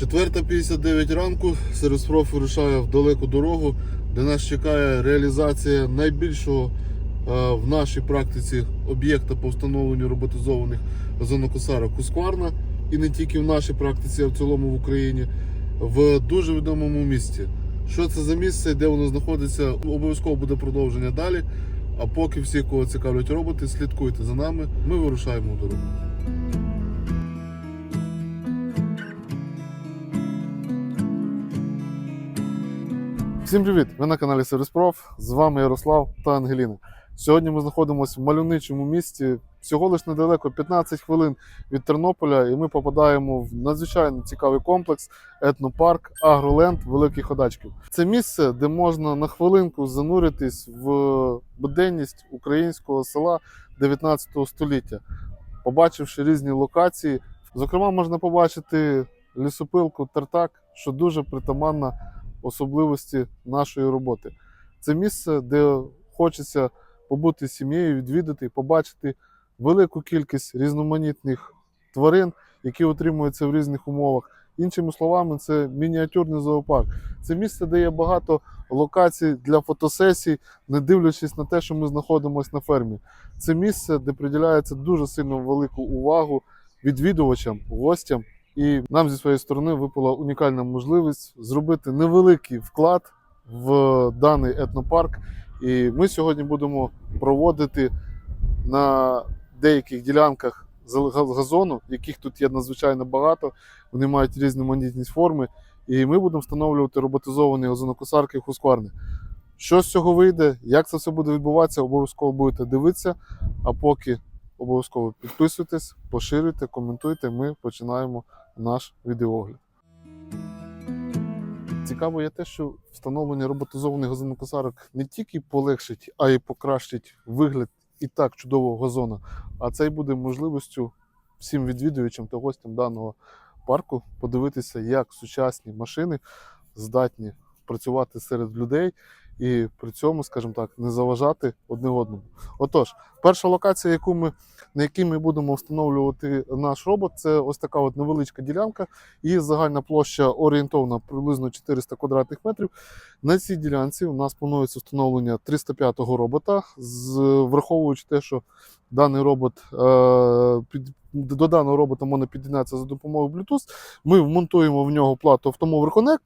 4.59 ранку Сереспроф вирушає в далеку дорогу, де нас чекає реалізація найбільшого е, в нашій практиці об'єкта по встановленню роботизованих озонокосарок Кускварна. І не тільки в нашій практиці, а в цілому в Україні, в дуже відомому місті. Що це за місце, де воно знаходиться, обов'язково буде продовження далі. А поки всі, кого цікавлять роботи, слідкуйте за нами. Ми вирушаємо в дорогу. Всім привіт! Ви на каналі Сервіспроф. З вами Ярослав та Ангеліна. Сьогодні ми знаходимося в мальовничому місті. Всього лиш недалеко 15 хвилин від Тернополя, і ми попадаємо в надзвичайно цікавий комплекс етнопарк Агроленд Великих Ходачків. Це місце, де можна на хвилинку зануритись в буденність українського села 19 століття, побачивши різні локації. Зокрема, можна побачити лісопилку Тартак, що дуже притаманна особливості нашої роботи. Це місце, де хочеться побути сім'єю, відвідати, побачити велику кількість різноманітних тварин, які утримуються в різних умовах. Іншими словами, це мініатюрний зоопарк. Це місце, де є багато локацій для фотосесій, не дивлячись на те, що ми знаходимося на фермі. Це місце, де приділяється дуже сильно велику увагу відвідувачам, гостям. І нам зі своєї сторони випала унікальна можливість зробити невеликий вклад в даний етнопарк. І ми сьогодні будемо проводити на деяких ділянках газону, яких тут є надзвичайно багато. Вони мають різноманітність форми. І ми будемо встановлювати роботизовані озонокосарки хускварни. Що з цього вийде, як це все буде відбуватися, обов'язково будете дивитися. А поки обов'язково підписуйтесь, поширюйте, коментуйте. Ми починаємо наш відеоогляд. Цікаво є те, що встановлення роботизованих газонокосарок не тільки полегшить, а й покращить вигляд і так чудового газона. А це й буде можливістю всім відвідувачам та гостям даного парку подивитися, як сучасні машини здатні працювати серед людей і при цьому, скажімо так, не заважати одне одному. Отож, перша локація, яку ми, на якій ми будемо встановлювати наш робот, це ось така от невеличка ділянка. Її загальна площа орієнтовна приблизно 400 квадратних метрів. На цій ділянці у нас планується встановлення 305-го робота, з, враховуючи те, що даний робот е, під, до даного робота можна під'єднатися за допомогою Bluetooth. Ми вмонтуємо в нього плату Automover Connect.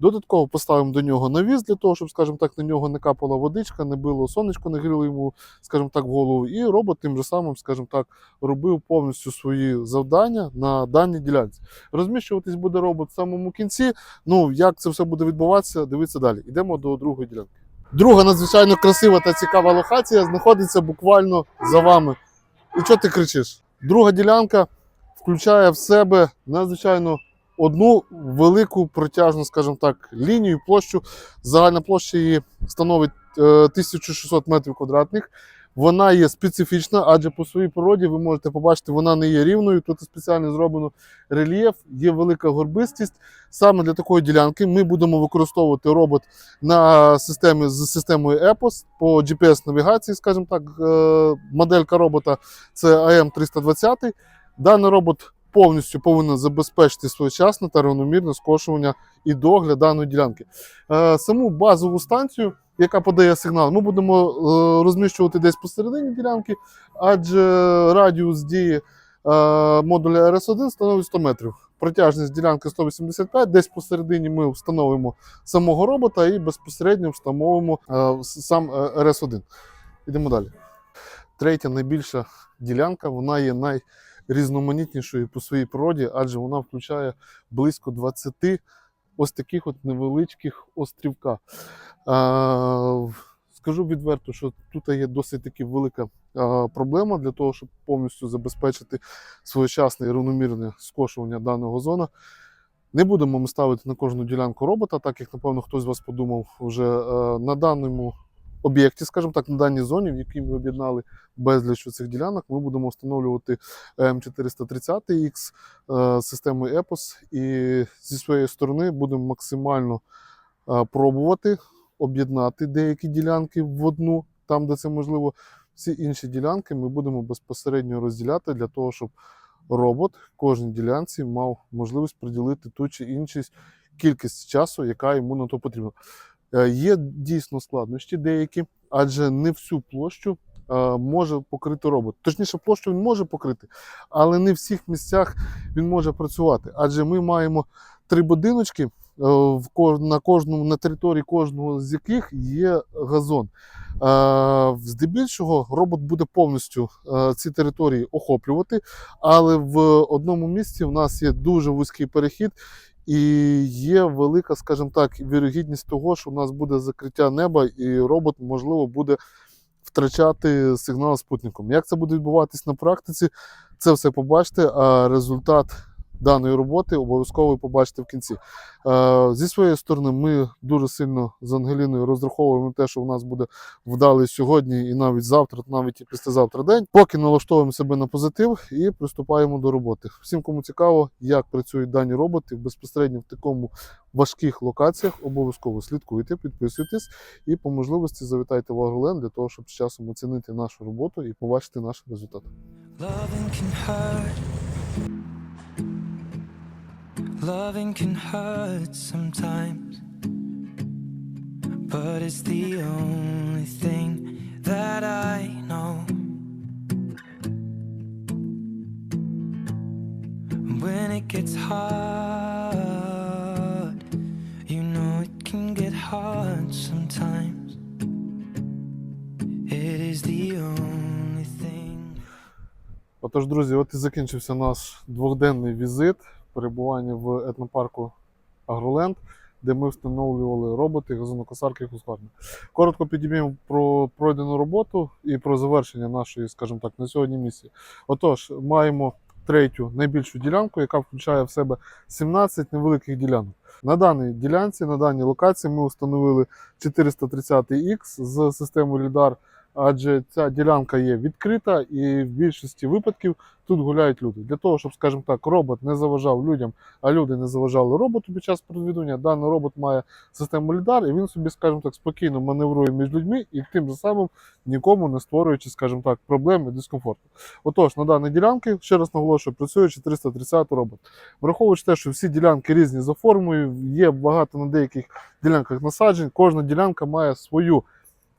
Додатково поставимо до нього навіс для того, щоб, скажімо так, на нього не капала водичка, не било сонечко, не гріло йому, скажімо так, в голову. І робот тим же самим, скажімо так, робив повністю свої завдання на даній ділянці. Розміщуватись буде робот в самому кінці. Ну, як це все буде відбуватися, дивіться далі. Йдемо до другої ділянки. Друга надзвичайно красива та цікава локація знаходиться буквально за вами. І що ти кричиш? Друга ділянка включає в себе надзвичайно одну велику протяжну, скажімо так, лінію, площу. Загальна площа її становить е, 1600 метрів квадратних. Вона є специфічна, адже по своїй природі ви можете побачити, вона не є рівною. Тут спеціально зроблено рельєф, є велика горбистість. Саме для такої ділянки ми будемо використовувати робот на системі з системою EPOS по GPS-навігації, скажімо так, е, моделька робота це AM320. Даний робот повністю повинен забезпечити своєчасне та рівномірне скошування і догляд даної ділянки. Е, Саму базову станцію, яка подає сигнал, ми будемо е, розміщувати десь посередині ділянки, адже радіус дії е, модуля RS1 становить 100 метрів. Протяжність ділянки 185, десь посередині ми встановимо самого робота і безпосередньо встановимо сам е, RS1. Ідемо далі. Третя найбільша ділянка, вона є найрізноманітнішою по своїй природі, адже вона включає близько 20 ось таких от невеличких острівка. Скажу відверто, що тут є досить таки велика проблема для того, щоб повністю забезпечити своєчасне і рівномірне скошування даного зона. Не будемо ми ставити на кожну ділянку робота, так як, напевно, хтось з вас подумав вже е, на даному об'єкті, скажімо так, на даній зоні, в якій ми об'єднали безліч цих ділянок, ми будемо встановлювати М430X е, системою EPOS і зі своєї сторони будемо максимально е, пробувати об'єднати деякі ділянки в одну, там, де це можливо. Всі інші ділянки ми будемо безпосередньо розділяти для того, щоб робот кожній ділянці мав можливість приділити ту чи іншу кількість часу, яка йому на то потрібна. Е, Є дійсно складнощі деякі, адже не всю площу е, може покрити робот. Точніше, площу він може покрити, але не в всіх місцях він може працювати. Адже ми маємо три будиночки, е, на кожному на території кожного з яких є газон. Здебільшого робот буде повністю ці території охоплювати, але в одному місці в нас є дуже вузький перехід, і є велика, скажімо так, вірогідність того, що у нас буде закриття неба, і робот, можливо, буде втрачати сигнал спутником. Як це буде відбуватись на практиці, це все побачите, а результат даної роботи обов'язково побачите в кінці. Е, Зі своєї сторони, ми дуже сильно з Ангеліною розраховуємо те, що у нас буде вдалий сьогодні і навіть завтра, навіть і післязавтра день. Поки налаштовуємо себе на позитив і приступаємо до роботи. Всім, кому цікаво, як працюють дані роботи безпосередньо в такому важких локаціях, обов'язково слідкуйте, підписуйтесь і по можливості завітайте в Агроленд для того, щоб з часом оцінити нашу роботу і побачити наш результат. Loving can hurt. Loving can hurt sometimes. But it's the only thing that I know. When it gets hard, you know it can get hard sometimes. It is the only thing. Отож, друзі, от і закінчився наш двохденний візит Перебування в етнопарку Агроленд, де ми встановлювали роботи, газонокосарки і хускарні. Коротко підіймемо про пройдену роботу і про завершення нашої, скажімо так, на сьогодні місії. Отож, маємо третю найбільшу ділянку, яка включає в себе 17 невеликих ділянок. На даній ділянці, на даній локації ми встановили 430X з системою LiDAR, адже ця ділянка є відкрита і в більшості випадків тут гуляють люди. Для того, щоб, скажімо так, робот не заважав людям, а люди не заважали роботу під час провідування, даний робот має систему LiDAR, і він собі, скажімо так, спокійно маневрує між людьми і тим же самим нікому не створюючи, скажімо так, проблем і дискомфорту. Отож, на даній ділянці, ще раз наголошую, працює 430 робот. Враховуючи те, що всі ділянки різні за формою, є багато на деяких ділянках насаджень, кожна ділянка має свою,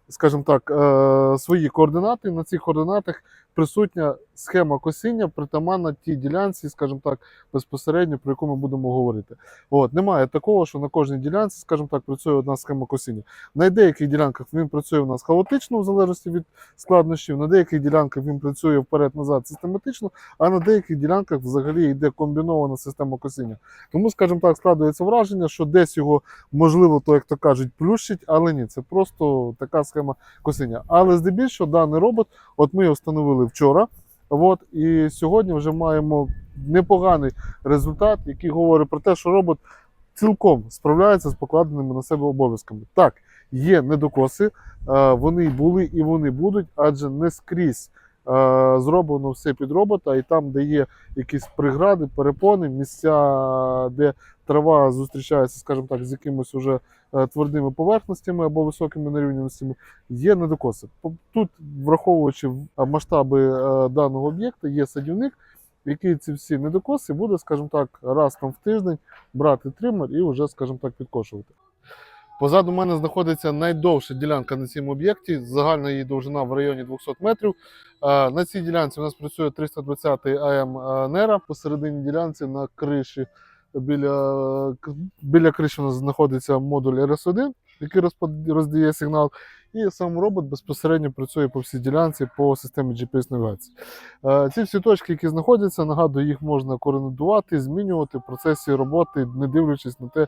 скажімо так, е, свої координати. На цих координатах присутня схема косіння, притаманна тій ділянці, скажімо так, безпосередньо, про яку ми будемо говорити. От, немає такого, що на кожній ділянці, скажімо так, працює одна схема косіння. На деяких ділянках він працює у нас хаотично, в залежності від складнощів, на деяких ділянках він працює вперед-назад систематично, а на деяких ділянках взагалі йде комбінована система косіння. Тому, скажімо так, складується враження, що десь його можливо, то як то кажуть, плющить, але ні, це просто така схема косіння. Але здебільшого даний робот, от ми його встановили вчора. От, і сьогодні вже маємо непоганий результат, який говорить про те, що робот цілком справляється з покладеними на себе обов'язками. Так, є недокоси, е, вони були і вони будуть, адже не скрізь е, зроблено все під робота, і там, де є якісь прегради, перепони, місця, де трава зустрічається, скажімо так, з якимось уже е, твердими поверхностями або високими нерівнянostями, є недокоси. Тут, враховуючи масштаби е, даного об'єкта, є садівник, який ці всі недокоси буде, скажімо так, раз там в тиждень брати тример і вже, скажімо так, підкошувати. Позаду мене знаходиться найдовша ділянка на цьому об'єкті. Загальна її довжина в районі 200 метрів. Е, На цій ділянці у нас працює 320 АМ е, Нера. Посередині ділянці на криші біля, біля криші знаходиться модуль RS1, який роздає сигнал. І сам робот безпосередньо працює по всій ділянці по системі GPS-навігації. Е, Ці всі точки, які знаходяться, нагадую, їх можна координувати, змінювати в процесі роботи, не дивлячись на те, е,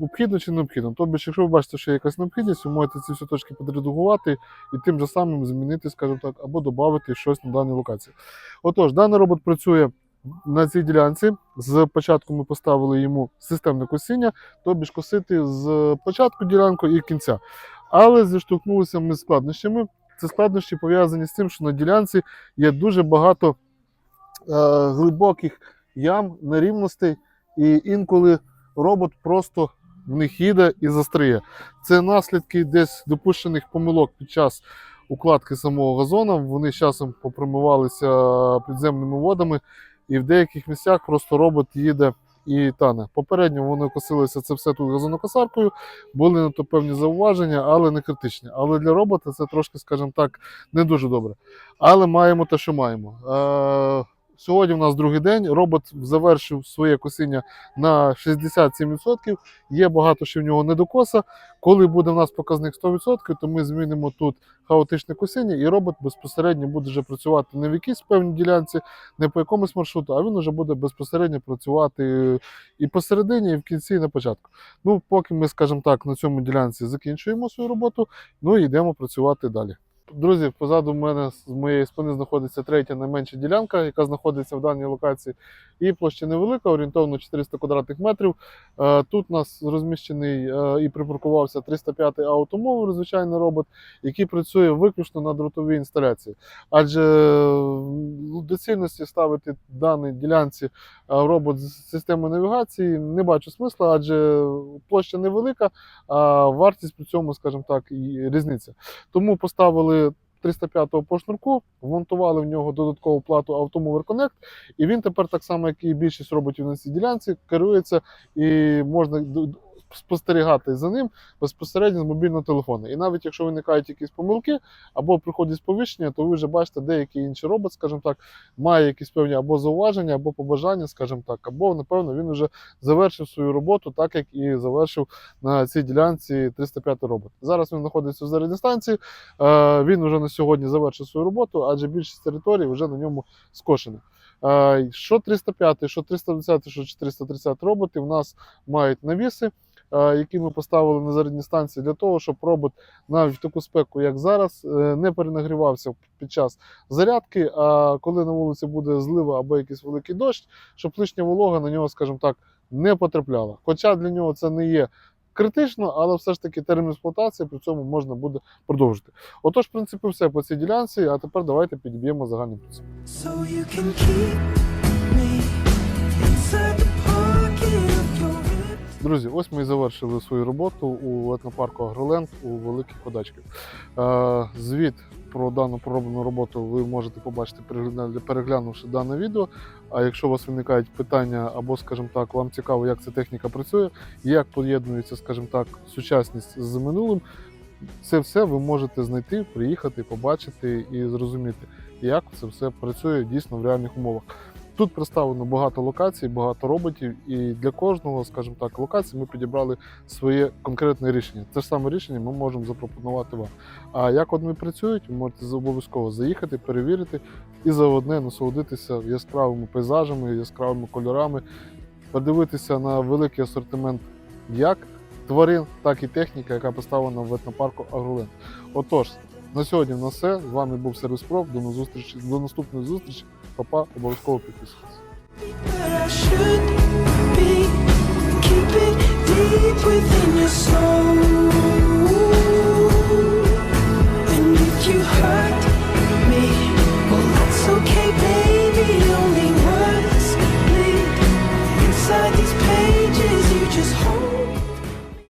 необхідно чи необхідно. Тобто, якщо ви бачите, що є якась необхідність, ви можете ці всі точки підредагувати і тим же самим змінити, скажімо так, або додати щось на даній локації. Отож, даний робот працює на цій ділянці. З початку ми поставили йому системне косіння, тобі ж косити з початку ділянку і кінця. Але зіштовхнулися ми з складнощами. Це складнощі пов'язані з тим, що на ділянці є дуже багато е, глибоких ям, нерівностей, і інколи робот просто в них їде і застріє. Це наслідки десь допущених помилок під час укладки самого газона. Вони з часом попромивалися підземними водами, і в деяких місцях просто робот їде і тане. Попередньо вони косилися це все тут газонокосаркою, були на то певні зауваження, але не критичні. Але для робота це трошки, скажімо так, не дуже добре. Але маємо те, що маємо. Сьогодні у нас другий день. Робот завершив своє косіння на 67%. Є багато ще в нього недокоса. Коли буде в нас показник 100%, то ми змінимо тут хаотичне косіння, і робот безпосередньо буде вже працювати не в якійсь певній ділянці, не по якомусь маршруту, а він вже буде безпосередньо працювати і посередині, і в кінці, і на початку. Ну, поки ми, скажімо так, на цьому ділянці закінчуємо свою роботу, ну і йдемо працювати далі. Друзі, позаду мене з моєї спини знаходиться третя найменша ділянка, яка знаходиться в даній локації. І площа невелика, орієнтовно 400 квадратних метрів. Е, Тут у нас розміщений е, і припаркувався 305 й автомовер, звичайний робот, який працює виключно на дротовій інсталяції. Адже е, доцільності ставити даній ділянці робот з системою навігації не бачу смисла, адже площа невелика, а вартість при цьому, скажімо так, різниця. Тому поставили 305-го по шнурку, вмонтували в нього додаткову плату Automover Connect, і він тепер, так само, як і більшість роботів на цій ділянці, керується і можна спостерігати за ним безпосередньо з мобільного телефону. І навіть якщо виникають якісь помилки або приходять сповіщення, то ви вже бачите, деякий інший робот, скажімо так, має якісь певні або зауваження, або побажання, скажімо так, або напевно він вже завершив свою роботу, так як і завершив на цій ділянці 305 робот. Зараз він знаходиться в зарядній станції. Е, Він вже на сьогодні завершив свою роботу, адже більшість територій вже на ньому скошена. Е, Що 305, що 310, що 430 роботи в нас мають навіси, які ми поставили на зарядні станції для того, щоб робот навіть в таку спеку, як зараз, е, не перенагрівався під час зарядки. А коли на вулиці буде злива або якийсь великий дощ, щоб лишня волога на нього, скажімо так, не потрапляла. Хоча для нього це не є критично, але все ж таки термін експлуатації при цьому можна буде продовжити. Отож, в принципі, все по цій ділянці. А тепер давайте підіб'ємо загальний підсумок. Друзі, ось ми і завершили свою роботу у етнопарку Агроленд у Великих Ходачків. Е, звіт про дану пророблену роботу ви можете побачити, перегля- переглянувши дане відео. А якщо у вас виникають питання, або, скажімо так, вам цікаво, як ця техніка працює, як поєднується, скажімо так, сучасність з минулим, це все ви можете знайти, приїхати, побачити і зрозуміти, як це все працює дійсно в реальних умовах. Тут представлено багато локацій, багато роботів, і для кожного, скажімо так, локації ми підібрали своє конкретне рішення. Це ж саме рішення ми можемо запропонувати вам. А як вони працюють, ви можете обов'язково заїхати, перевірити і заодне насолодитися яскравими пейзажами, яскравими кольорами, подивитися на великий асортимент як тварин, так і техніка, яка поставлена в етнопарку Агроленд. Отож, на сьогодні в нас все. З вами був Сервіс Проф. До зустрічі, до наступної зустрічі. Папа, обов'язково підписуйтесь.